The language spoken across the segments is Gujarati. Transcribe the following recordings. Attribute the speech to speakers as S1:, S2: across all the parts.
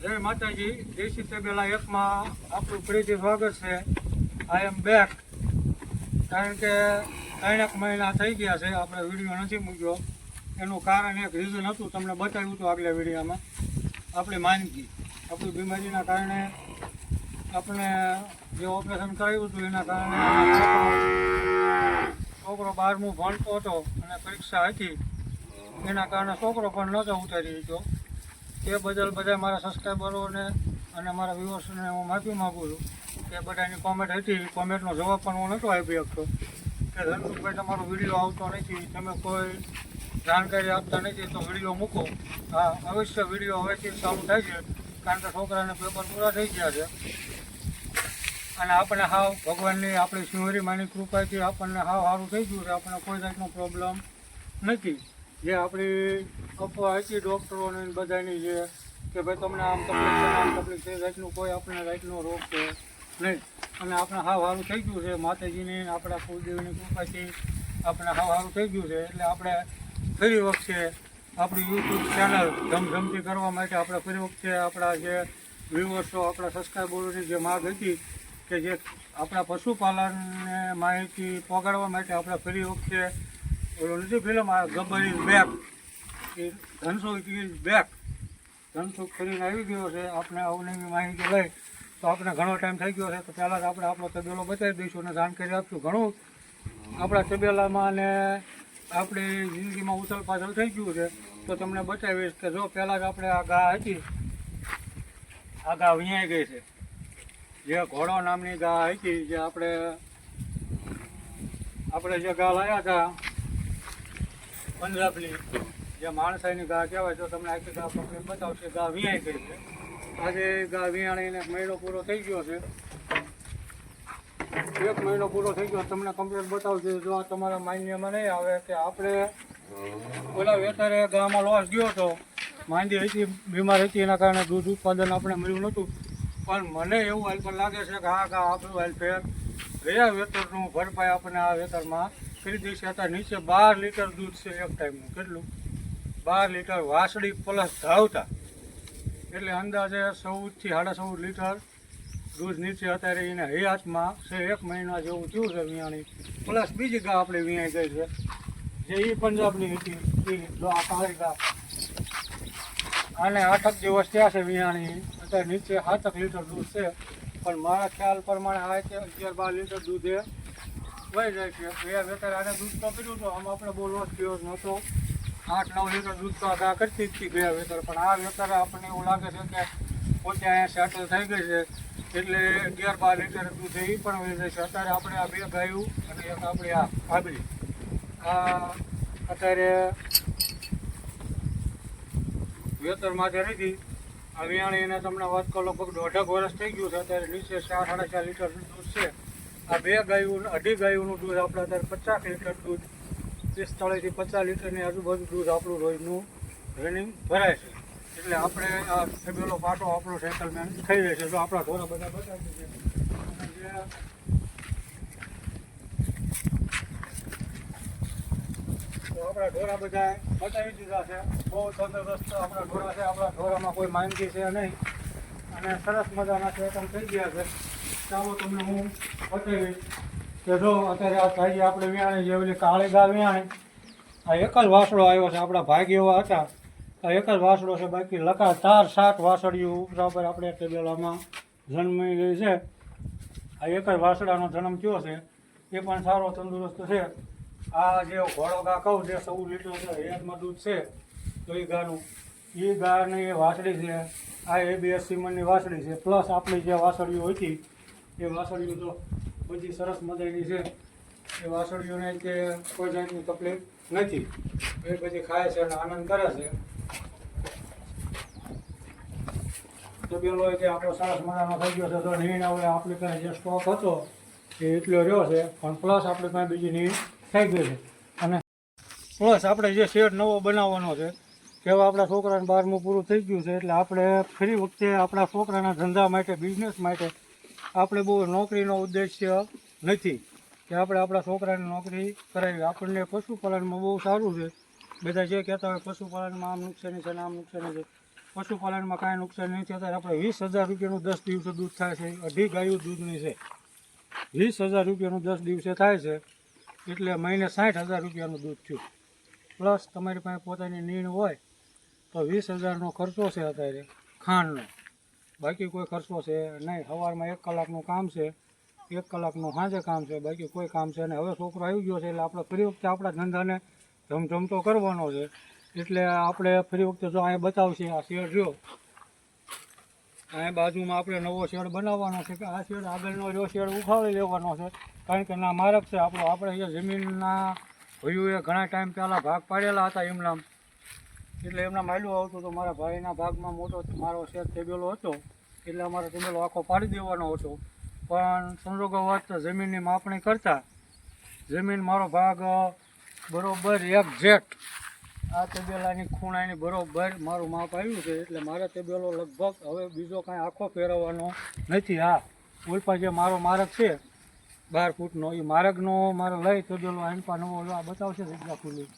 S1: જય માતાજી દેશી તબેલા એકમાં આપણું ફરીથી સ્વાગત છે. આઈ એમ બેક કારણ કે ત્રણેક મહિના થઈ ગયા છે, આપણે વીડિયો નથી મૂક્યો. એનું કારણ એક રીઝન હતું, તમને બતાવ્યું હતું આગલા વિડીયોમાં. આપણી માંદગી, આપણી બીમારીના કારણે આપણે જે ઓપરેશન કરાવ્યું હતું, એના કારણે છોકરો- છોકરો બારમું ભણતો હતો અને પરીક્ષા હતી. એના કારણે છોકરો પણ નહોતો ઉતારી શક્યો. તે બદલ બધા મારા સબસ્ક્રાઈબરોને અને મારા વ્યુઅર્સને હું માફી માગું છું કે બધાની કોમેન્ટ હતી. કોમેન્ટનો જવાબ પણ હું નહોતો આપી શકતો. કે ધનસુખભાઈ, તમારો વીડિયો આવતો નથી. તમે કોઈ જાણકારી આપતા નથી, તો વીડિયો મૂકો. હા, અવશ્ય વીડિયો હવેથી ચાલુ થાય છે. કારણ કે છોકરાને પેપર પૂરા થઈ ગયા છે. અને આપણે હાવ ભગવાનની આપણી સિંહરી માની કૃપાથી આપણને હાવ સારું થઈ ગયું છે. આપણને કોઈ જાતનો પ્રોબ્લેમ નથી. જે આપણી અફવા હતી ડૉક્ટરોને બધાની જે કે ભાઈ તમને આમ તકલીફ છે જાતનું કોઈ આપણને રાઈટનો રોગ છે નહીં. અને આપણે હાવ સારું થઈ ગયું છે, માતાજીની, આપણા કુળદેવની કૃપાથી આપણે હાવ સારું થઈ ગયું છે. એટલે આપણે ફરી વખતે આપણી યુટ્યુબ ચેનલ ધમધમતી કરવા માટે આપણે ફરી વખતે આપણા જે વ્યુઅર્સો આપણા સબસ્ક્રાઈબરોની જે માગ હતી કે જે આપણા પશુપાલનને માહિતી પહોંચાડવા માટે આપણે ફરી વખતે ઓલો નથી ફિલ્મ આ ગબ્બર ઇઝ બેક એ ધનસુખ ઇઝ બેક ધનસુખ ફરીને આવી ગયો છે. આપણે અવનવી માહિતી લઈ. તો આપણે ઘણો ટાઈમ થઈ ગયો છે. તો પહેલાં જ આપણે આપણો તબેલો બતાવી દઈશું અને જાણકારી આપશું ઘણું. આપણા તબેલામાં અને આપણી જિંદગીમાં ઉથલ પાછળ થઈ ગયું છે. તો તમને બતાવીશ કે જો પહેલાં જ આપણે આ ગા હતી, આ ગા વિયાઈ ગઈ છે. જે ઘોડો નામની ગા હતી, જે આપણે આપણે જે ગા લાવ્યા હતા પંજાબની જે માણસાઈની ગા કહેવાય, તો તમને આખી ગા પકડી બતાવશે. ગા વિયાઈ ગઈ છે. આજે ગા વિયાણીને મહિનો પૂરો થઈ ગયો છે. એક મહિનો પૂરો થઈ ગયો, તમને કમ્પ્લેટ બતાવશે જો આ તમારા માન્યમાં નહીં આવે કે આપણે ઓલા વેતરે ગામાં લોસ ગયો હતો માંદી હતી, બીમાર હતી, એના કારણે દૂધ ઉત્પાદન આપણે મળ્યું નહોતું. પણ મને એવું હાલ લાગે છે કે હા કા આપણું હાલ ગયા વેતરનું ભરપાઈ આપણને આ વેતરમાં દઈશે અત્યારે નીચે બાર લીટર દૂધ છે એક ટાઈમનું કેટલું? બાર લીટર વાસળી પ્લસ ધાવતા. એટલે અંદાજે ચૌદથી સાડા ચૌદ લીટર દૂધ નીચે અત્યારે એને હયાતમાં છે. એક મહિના જેવું થયું છે વિયાણી. પ્લસ બીજી ગા આપણે વિયાઈ ગઈ છે. જે એ પંજાબની હતી. એ આ કાળી ગા અને આઠક દિવસ ત્યાં છે વિયાણી. અત્યારે નીચે સાતક લીટર દૂધ છે. પણ મારા ખ્યાલ પ્રમાણે આ છે અગિયાર બાર લીટર દૂધ એ વહી જાય છે. બે વેતર આને દૂધ તો કર્યું હતું આમ આપણે બહુ લોસ થયો નહોતો. આઠ નવ લીટર દૂધ તો આ કરતી જ હતી ગયા વેતર. પણ આ વેતર આપણને એવું લાગે છે કે પોતે અહીંયા સેટલ થઈ ગઈ છે. એટલે અગિયાર, બાર લીટર દૂધ એ પણ વહી જાય છે. અત્યારે આપણે આ બે ગાયું અને એક આપણી આ ભાભી. આ અત્યારે વેતર માટે નથી. આ એને તમને વાત કરો, લગભગ દોઢેક વર્ષ થઈ ગયું છે. અત્યારે નીચે ચાર સાડા ચાર લીટર દૂધ છે. આ બે ગાયું અઢી ગાયોનું દૂધ આપણે અત્યારે પચાસ લીટર દૂધ પિસ્તાળીસથી પચાસ લીટરની આજુબાજુ દૂધ આપણું રોજનું રનિંગ ભરાય છે. એટલે આપણે આ તબેલો પાટો આપણો સેટલમેન્ટ થઈ રહેશે તો આપણા ઘોડા બધા બતાવી તો આપણા ઢોરા બધા બતાવી દીધા છે. બહુ તંદુરસ્ત આપણા ઢોરા છે. આપણા ઢોરામાં કોઈ માંદગી છે નહીં. અને સરસ મજાના સેટલ થઈ ગયા છે. ચાલો તમને હું બતાવીશ કે જો અત્યારે આ ભાઈ આપણે વ્યાણે જે ઓલી કાળી ગા વ્યાણે, આ એક જ વાસળો આવ્યો છે, આપણા ભાગ એવા હતા. આ એક જ વાસળો છે, બાકી લકા ચાર સાત વાસળીઓ બરાબર આપણે ટેબેલામાં જન્મી ગઈ છે. આ એક જ વાસળાનો જન્મ થયો છે. એ પણ સારો તંદુરસ્ત છે. આ જે ઘોડો ગા કહું, જે સૌ લીટર છે હેરમાં દૂધ છે. તો એ ગાનું, એ ગાની વાસળી છે. આ એ બી એસ વાસળી છે. પ્લસ આપણી જે વાસળીઓ હતી એ વાસળીઓ તો બધી સરસ મજાની છે. એ વાસળીઓને કે કોઈ જાતની તકલીફ નથી. એ બધી ખાય છે અને આનંદ કરે છે. તબેલો કે આપણો સરસ મજાનો થઈ ગયો છે, તો નીણ આવે, આપણે પાસે જે સ્ટોક હતો, એ એટલો રહ્યો છે, પણ પ્લસ આપણે પાસે બીજી નીણ થઈ ગઈ છે. અને પ્લસ આપણે જે શેડ નવો બનાવવાનો છે કે આપણા છોકરાને બારમું પૂરું થઈ ગયું છે, એટલે આપણે ફરી વખતે આપણા છોકરાના ધંધા માટે બિઝનેસ માટે આપણે બહુ નોકરીનો ઉદ્દેશ્ય નથી કે આપણે આપણા છોકરાને નોકરી કરાવી. આપણને પશુપાલનમાં બહુ સારું છે. બધા જે કહેતા હોય પશુપાલનમાં આમ નુકસાની છે ને આમ નુકસાની છે. પશુપાલનમાં કાંઈ નુકસાન નહીં અત્યારે આપણે વીસ હજાર રૂપિયાનું દસ દિવસે દૂધ થાય છે. અઢી ગાયું દૂધની છે. વીસ હજાર રૂપિયાનું દસ દિવસે થાય છે. એટલે મહિને સાઠ હજાર રૂપિયાનું દૂધ થયું. પ્લસ તમારી પાસે પોતાની નીણ હોય તો વીસ હજારનો ખર્ચો છે અત્યારે ખાંડનો. બાકી કોઈ ખર્ચો છે નહીં. સવારમાં એક કલાકનું કામ છે, એક કલાકનું સાંજે કામ છે, બાકી કોઈ કામ છે ને હવે છોકરો આવી ગયો છે એટલે આપણે ફરી વખતે આપણા ધંધાને ધમધમતો કરવાનો છે. એટલે આપણે ફરી વખતે જો અહીંયા બતાવશે, આ શેડ રહ્યો અહીંયા બાજુમાં આપણે નવો શેડ બનાવવાનો છે કે આ શેડ આગળનો રહ્યો શેડ ઉખાડી લેવાનો છે. કારણ કે ના મારક છે આપણો. આપણે અહીંયા જમીનના ભાઈઓએ ઘણા ટાઈમ પહેલાં ભાગ પાડેલા હતા એમના એટલે એમના માયલું આવતું તો મારા ભાઈના ભાગમાં મોટો મારો શેર તબેલો હતો. એટલે અમારો તબેલો આખો પાડી દેવાનો હતો. પણ સંજોગોવશ જમીનની માપણી કરતાં. જમીન મારો ભાગ બરોબર એક્ઝેક્ટ આ તબેલાની ખૂણાની બરોબર મારું માપ આવ્યું છે. એટલે મારે તબેલો લગભગ હવે બીજો કાંઈ આખો ફેરવવાનો નથી. હા ઉલ્પા જે મારો માર્ગ છે, બાર ફૂટનો એ માર્ગનો મારે લઈ તેબેલો આંપા નવો. આ બતાવશે જગ્યા ખુલ્લી.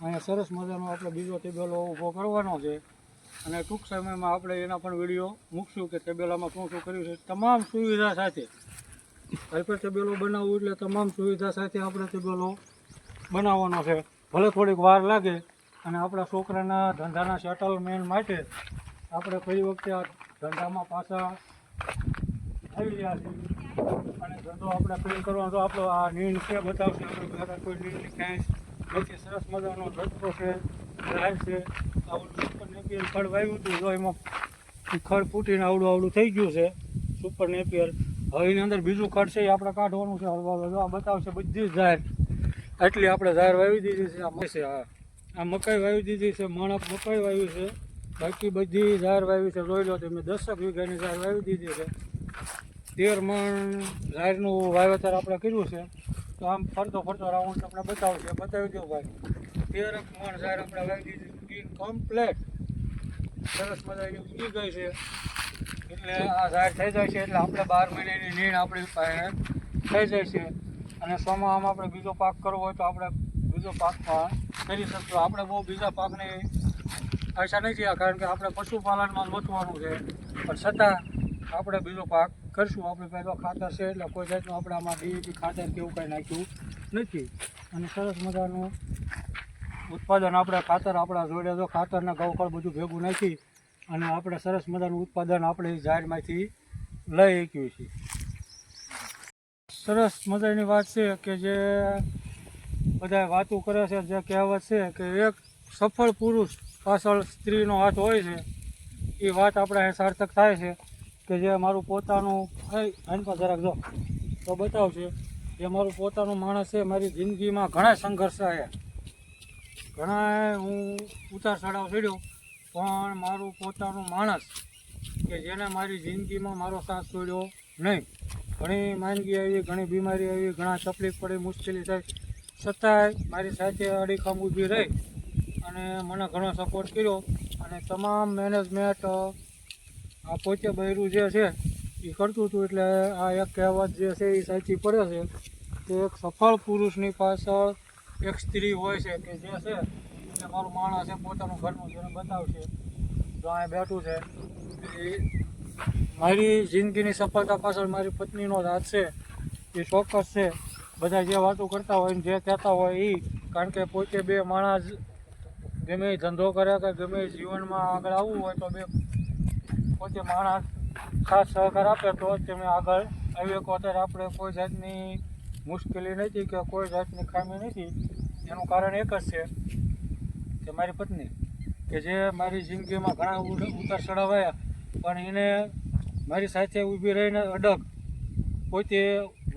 S1: અહીંયા સરસ મજાનો આપણે બીજો તબેલો ઊભો કરવાનો છે. અને ટૂંક સમયમાં આપણે એના પણ વીડિયો મૂકશું કે તબેલામાં શું શું કર્યું છે. તમામ સુવિધા સાથે હાઈપર તબેલો બનાવવું એટલે તમામ સુવિધા સાથે આપણે તબેલો બનાવવાનો છે. ભલે થોડીક વાર લાગે અને આપણા છોકરાના ધંધાના સેટલમેન્ટ માટે આપણે કઈ વખતે આ ધંધામાં પાછા આવી રહ્યા છીએ. અને ધંધો આપણે ફેલ કરવાનો આપણો આ નીણ છે, બતાવશે. આપણે કોઈ નીણની ક્યાંય નથી સરસ મજાનો રસ્તો છે, ઝાડ છે આવડું સુપર નેપિયર વાવ્યું હતું, જો એમાં ખડ ફૂટીને આવડું આવડું થઈ ગયું છે સુપર નેપિયર હવે એની અંદર બીજું ખડ છે એ આપણે કાઢવાનું છે, હળવા જો આ બતાવશે બધી જ ઝાડ. એટલી આપણે ઝાડ વાવી દીધી છે, આ છે હા આ મકાઈ વાવી દીધી છે મણક મકાઈ વાવ્યું છે. બાકી બધી જાહેર વાવી છે, જોઈ લો તમે દસક વીઘાની ઝાડ વાવી દીધી છે. તેર મણ ઝાડનું વાવેતર આપણે કર્યું છે. તો આમ ફરતો ફરતો રાઉન્ડ આપણે બતાવશે બતાવી દો ભાઈ. તેર મણ ઝાડ આપણે વાગી દીધી કમ્પ્લેટ સરસ મજાની ઉગી ગઈ છે. એટલે આ ઝાડ થઈ જાય છે, એટલે આપણે બાર મહિનાની નીણ આપણી પાસે થઈ જાય છે. અને ચોમાસામાં આપણે બીજો પાક કરવો હોય તો આપણે બીજો પાક પણ કરી શકશું આપણે બહુ બીજા પાકની આશા નથી કારણ કે આપણે પશુપાલનમાં મથવાનું છે. પણ છતાં આપણે બીજો પાક કરશું. આપણે પહેલો ખાતર છે, એટલે કોઈ જાતનું આપણે આમાં ડીએપી ખાતર કે એવું કાંઈ નાખ્યું નથી. અને સરસ મજાનું ઉત્પાદન આપણે ખાતર, આપણા જોડે તો ખાતરના ગૌકળ બધું ભેગું નાખી અને આપણે સરસ મજાનું ઉત્પાદન આપણે ઝાડમાંથી લઈ શક્યું છીએ. સરસ મજાની વાત છે કે જે બધા વાતો કરે છે, જે કહેવત છે કે એક સફળ પુરુષ પાછળ સ્ત્રીનો હાથ હોય છે, એ વાત આપણે સાર્થક થાય છે. કે જે મારું પોતાનું આની પાસે જરાક જો. તો બતાવશે જે મારું પોતાનું માણસ છે, મારી જિંદગીમાં ઘણા સંઘર્ષ આવ્યા ઘણા હું ઉતાર ચડાવ ચડ્યો, પણ મારું પોતાનું માણસ, કે જેને મારી જિંદગીમાં મારો સાથ છોડ્યો નહીં. ઘણી માંદગી આવી, ઘણી બીમારી આવી, ઘણા તકલીફ પડી, મુશ્કેલી થઈ. છતાંય મારી સાથે અડીખમ ઊભી રહી અને મને ઘણો સપોર્ટ કર્યો અને તમામ મેનેજમેન્ટ આ પોતે બૈરું જે છે એ કરતું હતું એટલે આ એક કહેવત જે છે એ સાચી પડે છે. કે એક સફળ પુરુષની પાછળ એક સ્ત્રી હોય છે કે જે છે, એ મારું માણસ છે, પોતાનું ઘરનું જેને બતાવશે. જો અહીંયા બેઠું છે એ મારી જિંદગીની સફળતા પાછળ મારી પત્નીનો જ હાથ છે. એ ચોક્કસ છે. બધા જે વાતો કરતા હોય જે કહેતા હોય એ કારણ કે પોતે બે માણસ ગમે ધંધો કરે કે ગમે જીવનમાં આગળ આવવું હોય તો બે પોતે માણસ ખાસ સહકાર આપે તો તમે આગળ આવી એક અત્યારે આપણે કોઈ જાતની મુશ્કેલી નથી કે કોઈ જાતની ખામી નથી. એનું કારણ એક જ છે કે મારી પત્ની, કે જે મારી જિંદગીમાં ઘણા ઉતાર ચઢાવ આવ્યા, પણ એને મારી સાથે ઊભી રહીને અડગ. પોતે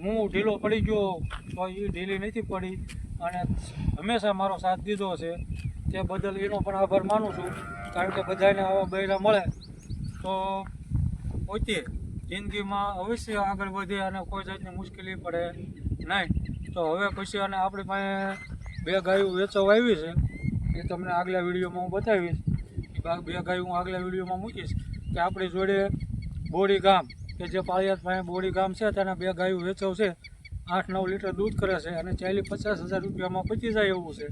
S1: હું ઢીલો પડી ગયો તો એ ઢીલી નથી પડી. અને હંમેશા મારો સાથ દીધો છે. તે બદલ એનો પણ આભાર માનું છું. કારણ કે બધાને આવા બૈરા મળે. તો પોતે જિંદગીમાં અવશ્ય આગળ વધે અને કોઈ જાતની મુશ્કેલી પડે નહીં. તો હવે પછી અને આપણી પાસે બે ગાયો વેચવા આવી છે. એ તમને આગલા વિડીયોમાં હું બતાવીશ. બા- ગાયો હું આગલા વિડીયોમાં મૂકીશ કે આપણી જોડે બોડી ગામ કે જે પાળિયાદ પાસે બોડી ગામ છે તેના બે ગાયું વેચવ છે. આઠ નવ લીટર દૂધ કરે છે અને ચાલીસ પચાસ હજાર રૂપિયામાં પચી જાય એવું છે.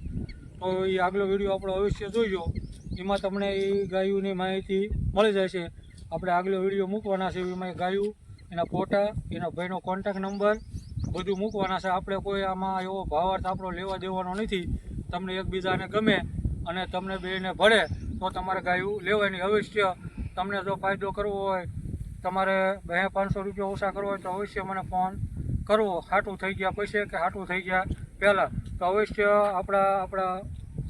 S1: તો એ આગલો વીડિયો આપણો અવશ્ય જોઈજો એમાં તમને એ ગાયોની માહિતી મળી જાય છે આપણે આગલો વીડિયો મૂકવાના છે એમાં ગાયું, એના ફોટા, એના ભાઈનો કોન્ટેક્ટ નંબર બધું મૂકવાના છે. આપણે કોઈ આમાં એવો ભાવાર્થ આપણો લેવા દેવાનો નથી. તમને એકબીજાને ગમે અને તમને બેને ભળે, તો તમારે ગાયું લેવાની અવશ્ય. તમને જો ફાયદો કરવો હોય, તમારે બે પાંચસો રૂપિયા ઓછા કરવો હોય, તો અવશ્ય મને ફોન કરવો. હાટું થઈ ગયા પૈસે કે હાટું થઈ ગયા પહેલાં. તો અવશ્ય આપણા આપણા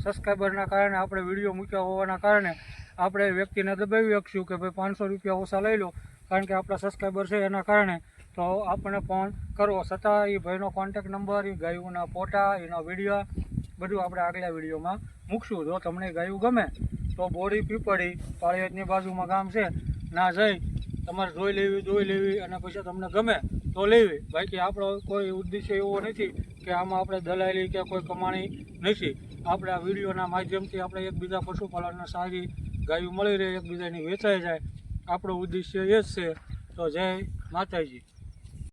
S1: સબસ્ક્રાઈબરના કારણે આપણે વીડિયો મૂક્યા હોવાના કારણે આપણે વ્યક્તિને દબાવી શકશું કે ભાઈ પાંચસો રૂપિયા ઓછા લઈ લો. કારણ કે આપણા સબસ્ક્રાઈબર છે એના કારણે તો આપણને ફોન કરવો છતાં એ ભાઈનો કોન્ટેક્ટ નંબર એ ગાયોના ફોટા, એનો વીડિયો બધું આપણે આગલા વિડીયોમાં મૂકશું. જો તમને ગાયું ગમે તો બોડી પીપળી પાળિયાદની બાજુમાં ગામ છે, ના જઈ તમારે જોઈ લેવી જોઈ લેવી અને પછી તમને ગમે તો લેવી. બાકી આપણો કોઈ ઉદ્દેશ્ય એવો નથી કે આમાં આપણે દલાલી કે કોઈ કમાણી નથી. આપણે આ વિડીયોના માધ્યમથી આપણે એકબીજા પશુપાલનને સારી ગાયું મળી રહે, એકબીજાની વેચાઈ જાય. આપણો ઉદ્દેશ્ય એ જ છે. તો જય માતાજી.